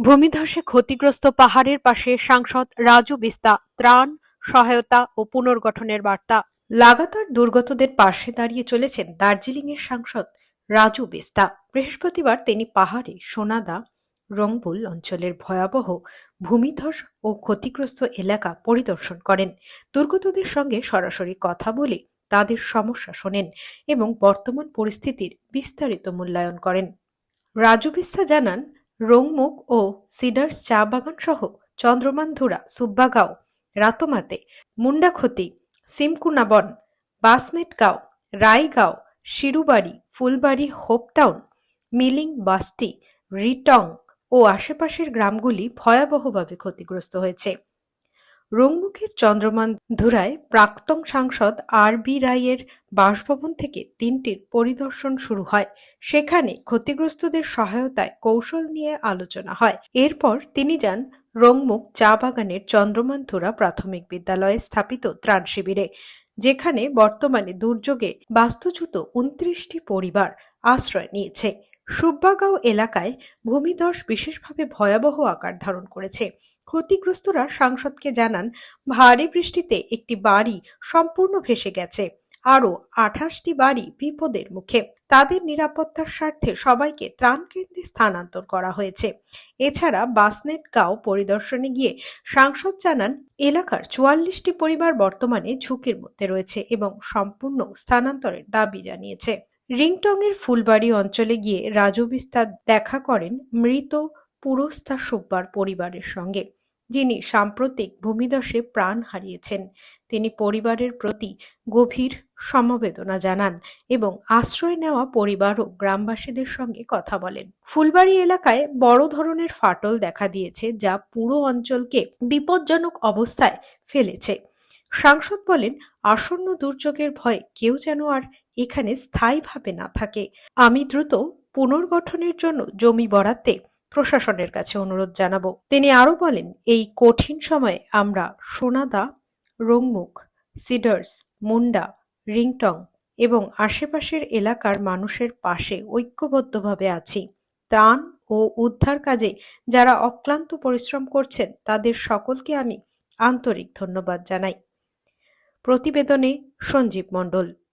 ভূমিধসে ক্ষতিগ্রস্ত পাহাড়ের পাশে সাংসদ রাজু বিস্তা, ত্রাণ, সহায়তা ও পুনর্গঠনের বার্তা। লাগাতার দুর্গতদের পাশে দাঁড়িয়ে চলেছেন দার্জিলিংয়ের সাংসদ রাজু বিস্তা। বৃহস্পতিবার তিনি পাহাড়ে সোনাদা রংপুল অঞ্চলের ভয়াবহ ভূমিধস ও ক্ষতিগ্রস্ত এলাকা পরিদর্শন করেন। দুর্গতদের সঙ্গে সরাসরি কথা বলে তাদের সমস্যা শোনেন এবং বর্তমান পরিস্থিতির বিস্তারিত মূল্যায়ন করেন। রাজু বিস্তা জানান রংমুখ ও সিডার্স চা বাগান সহ চন্দ্রমানধুরা, সুব্বাগাঁও, রাতোমাতে, মুন্ডাখতি, সিমকুনাবন, বাসনেটগাঁও রায়গাঁও শিরুবাড়ি, ফুলবাড়ি, হোপটাউন, মিলিং বাস্তি রিটং ও আশেপাশের গ্রামগুলি ভয়াবহভাবে ক্ষতিগ্রস্ত হয়েছে। রংমুখের চন্দ্রমান ধুরায় প্রাক্তন সাংসদ আর বি রায়ের বাসভবন থেকে তিনটির পরিদর্শন শুরু হয়। সেখানে ক্ষতিগ্রস্তদের সহায়তায় কৌশল নিয়ে আলোচনা হয়। এরপর তিনি যান রংমুখ চা বাগানের চন্দ্রমানধুরা প্রাথমিক বিদ্যালয়ে স্থাপিত ত্রাণ শিবিরে, যেখানে বর্তমানে দুর্যোগে বাস্তুচ্যুত উনত্রিশটি পরিবার আশ্রয় নিয়েছে। সুব্বাগাঁও এলাকায় ভূমিধস বিশেষভাবে ভয়াবহ আকার ধারণ করেছে। ক্ষতিগ্রস্তরা সাংসদকে জানান, ভারী বৃষ্টিতে একটি বাড়ি সম্পূর্ণ ভেসে গেছে। আরও আঠাশটি বাড়ি বিপদের মুখে। তাদের নিরাপত্তার স্বার্থে সবাইকে ত্রাণ কেন্দ্রে স্থানান্তর করা হয়েছে। এছাড়া বাসনেট গাঁও পরিদর্শনে গিয়ে সাংসদ জানান, এলাকার চুয়াল্লিশটি পরিবার বর্তমানে ঝুঁকির মধ্যে রয়েছে এবং সম্পূর্ণ স্থানান্তরের দাবি জানিয়েছে। রিংটংয়ের ফুলবাড়ি অঞ্চলে গিয়ে রাজু বিস্তার দেখা করেন মৃত পুরস্তা সুব্বার পরিবারের সঙ্গে, যিনি সাম্প্রতিক ভূমিধসে প্রাণ হারিয়েছেন। তিনি পরিবারের প্রতি গভীর সমবেদনা জানান এবং আশ্রয় নেওয়া পরিবার ও গ্রামবাসীদের সঙ্গে কথা বলেন। ফুলবাড়ি এলাকায় বড় ধরনের ফাটল দেখা দিয়েছে, যা পুরো অঞ্চলকে বিপজ্জনক অবস্থায় ফেলেছে। সাংসদ বলেন, আসন্ন দুর্যোগের ভয়ে কেউ যেন আর এখানে স্থায়ীভাবে না থাকে। আমি দ্রুত পুনর্গঠনের জন্য জমি বরাদ্দে প্রশাসনের কাছে অনুরোধ জানাব। তিনি আরও বলেন, এই কঠিন সময়ে আমরা সোনাদা, রংমুখ, সিডার্স, মুন্ডা, রিংটং এবং আশেপাশের এলাকার মানুষের পাশে ঐক্যবদ্ধভাবে আছি। ত্রাণ ও উদ্ধার কাজে যারা অক্লান্ত পরিশ্রম করছেন, তাদের সকলকে আমি আন্তরিক ধন্যবাদ জানাই। প্রতিবেদনে সঞ্জীব মণ্ডল।